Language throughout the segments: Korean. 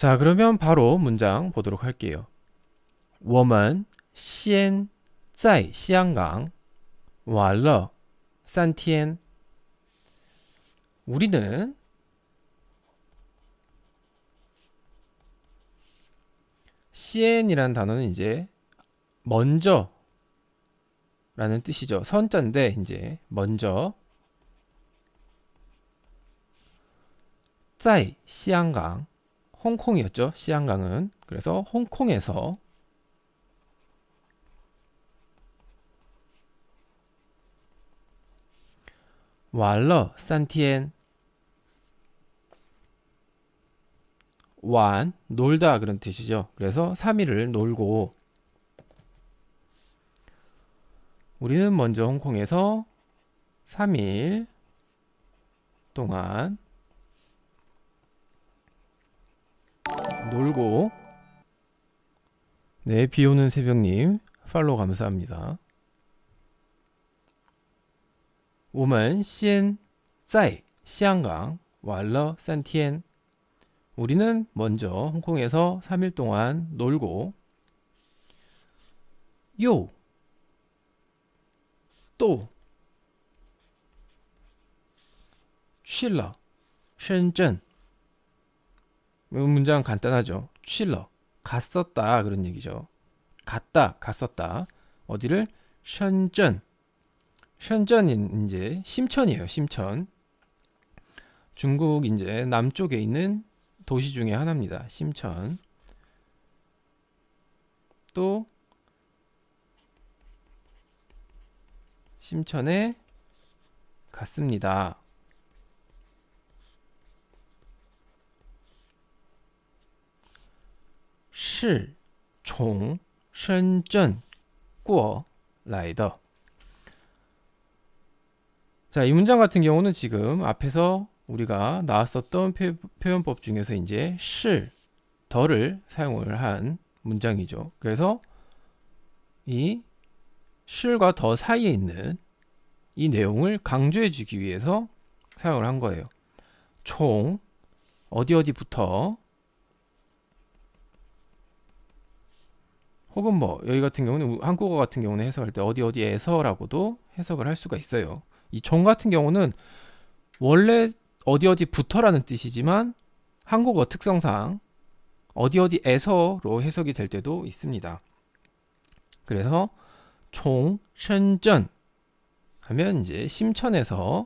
자, 그러면 바로 문장 보도록 할게요. 我们先在香港玩了三天. 우리는 시엔이라는 단어는 이제 먼저 라는 뜻이죠. 선자인데 이제 먼저 在香港 홍콩이었죠. 시안강은 그래서 홍콩에서 완러 산티엔 완 놀다 그런 뜻이죠. 그래서 3일을 놀고 우리는 먼저 홍콩에서 3일 동안 놀고. 네 비오는 새벽님 팔로 감사합니다. 오만 시엔 짜이 시안강 왈러 우리는 먼저 홍콩에서 3일 동안 놀고. 요 또. 취러 深圳 문장 간단하죠. 취러 갔었다 그런 얘기죠. 갔다 갔었다. 어디를? 션전. 션전인 이제 심천이에요. 심천. 중국 이제 남쪽에 있는 도시 중에 하나입니다. 심천. 또 심천에 갔습니다. 是从深圳过来的. 자, 이 문장 같은 경우는 지금 앞에서 우리가 나왔었던 표, 현법 중에서 이제 실, 더를 사용을 한 문장이죠. 그래서 이 실과 더 사이에 있는 이 내용을 강조해 주기 위해서 사용을 한 거예요. 총 어디 어디부터 혹은 뭐 여기 같은 경우는 한국어 같은 경우는 해석할 때 어디 어디에서라고도 해석을 할 수가 있어요. 이 종 같은 경우는 원래 어디 어디부터라는 뜻이지만 한국어 특성상 어디 어디에서로 해석이 될 때도 있습니다. 그래서 총 션전 하면 이제 심천에서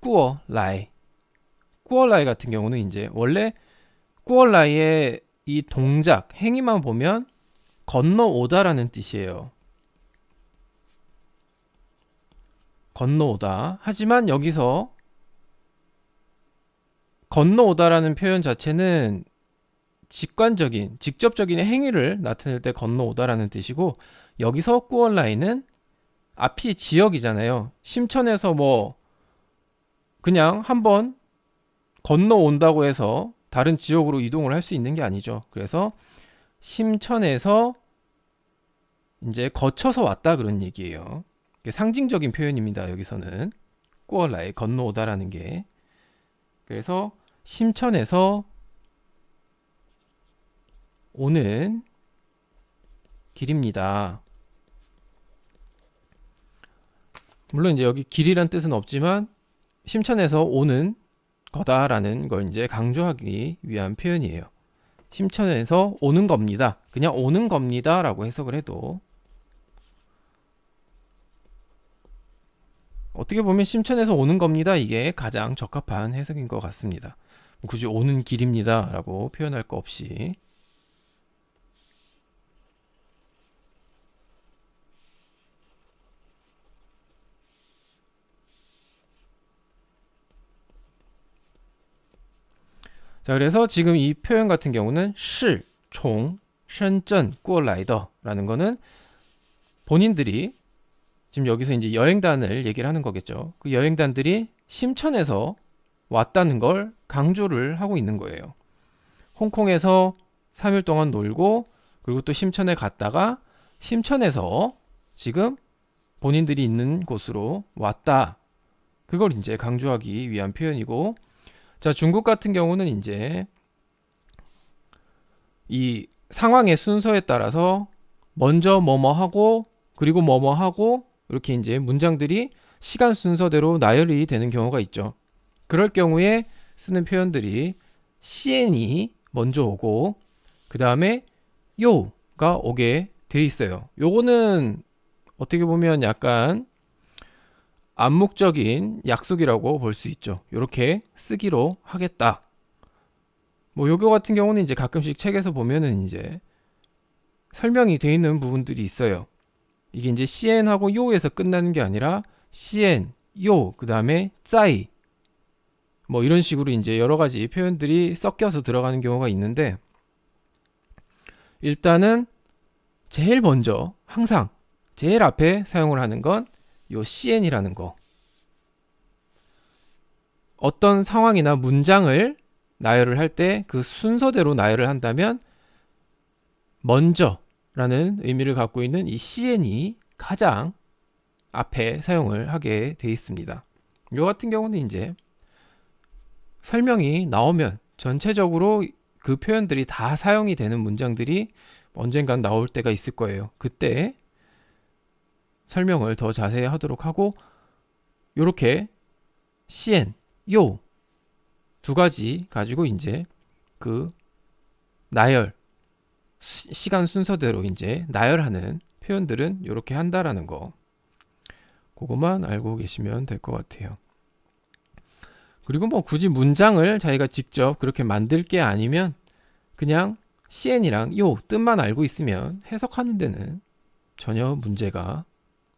꾸어 라이 꾸얼라이 같은 경우는 이제 원래 꾸얼라이의 이 동작, 행위만 보면 건너오다라는 뜻이에요. 건너오다. 하지만 여기서 건너오다라는 표현 자체는 직관적인, 직접적인 행위를 나타낼 때 건너오다라는 뜻이고 여기서 꾸얼라이는 앞이 지역이잖아요. 심천에서 뭐 그냥 한번 건너온다고 해서 다른 지역으로 이동을 할 수 있는 게 아니죠. 그래서 심천에서 이제 거쳐서 왔다 그런 얘기예요. 상징적인 표현입니다. 여기서는 꾸얼라에 건너오다라는 게 그래서 심천에서 오는 길입니다. 물론 이제 여기 길이란 뜻은 없지만 심천에서 오는 거다라는 걸 이제 강조하기 위한 표현이에요. 심천에서 오는 겁니다. 그냥 오는 겁니다 라고 해석을 해도 어떻게 보면 심천에서 오는 겁니다. 이게 가장 적합한 해석인 것 같습니다. 굳이 오는 길입니다 라고 표현할 거 없이 자, 그래서 지금 이 표현 같은 경우는 실, 총, 션전, 꾸어라이더라는 거는 본인들이 지금 여기서 이제 여행단을 얘기를 하는 거겠죠. 그 여행단들이 심천에서 왔다는 걸 강조를 하고 있는 거예요. 홍콩에서 3일 동안 놀고 그리고 또 심천에 갔다가 심천에서 지금 본인들이 있는 곳으로 왔다. 그걸 이제 강조하기 위한 표현이고 자, 중국 같은 경우는 이제 이 상황의 순서에 따라서 먼저 뭐뭐 하고 그리고 뭐뭐 하고 이렇게 이제 문장들이 시간 순서대로 나열이 되는 경우가 있죠. 그럴 경우에 쓰는 표현들이 시엔이 먼저 오고 그 다음에 요가 오게 돼 있어요. 요거는 어떻게 보면 약간 암묵적인 약속이라고 볼 수 있죠. 이렇게 쓰기로 하겠다. 뭐 요거 같은 경우는 이제 가끔씩 책에서 보면은 이제 설명이 돼 있는 부분들이 있어요. 이게 이제 CN하고 요에서 끝나는 게 아니라 CN, 요, 그 다음에 짜이 뭐 이런 식으로 이제 여러 가지 표현들이 섞여서 들어가는 경우가 있는데 일단은 제일 먼저 항상 제일 앞에 사용을 하는 건 요 CN이라는 거. 어떤 상황이나 문장을 나열을 할 때 그 순서대로 나열을 한다면 먼저라는 의미를 갖고 있는 이 CN이 가장 앞에 사용을 하게 돼 있습니다. 요 같은 경우는 이제 설명이 나오면 전체적으로 그 표현들이 다 사용이 되는 문장들이 언젠간 나올 때가 있을 거예요. 그때 설명을 더 자세히 하도록 하고 요렇게 CN, 요 두 가지 가지고 이제 그 나열 시 간 순서대로 이제 나열하는 표현들은 이렇게 한다라는 거. 그것만 알고 계시면 될 것 같아요. 그리고 뭐 굳이 문장을 자기가 직접 그렇게 만들 게 아니면 그냥 CN이랑 요 뜻만 알고 있으면 해석하는 데는 전혀 문제가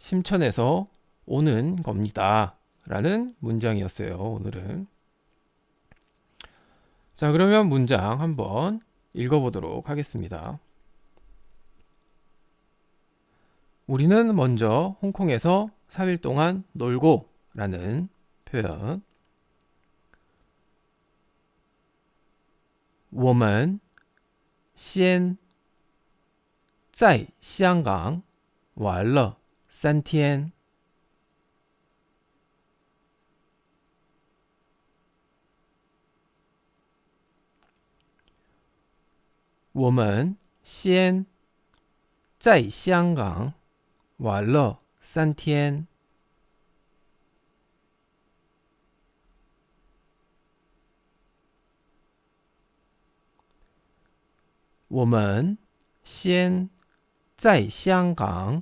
심천에서 오는 겁니다. 라는 문장이었어요. 오늘은. 자, 그러면 문장 한번 읽어보도록 하겠습니다. 우리는 먼저 홍콩에서 3일 동안 놀고 라는 표현. 我们先在香港玩了 三天。我们先在香港玩了三天。我们先在香港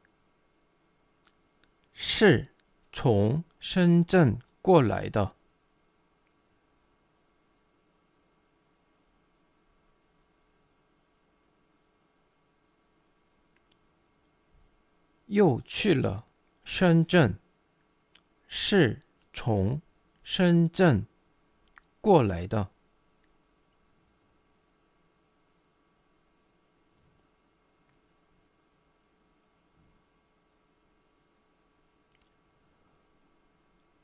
是从深圳过来的。又去了深圳，是从深圳过来的。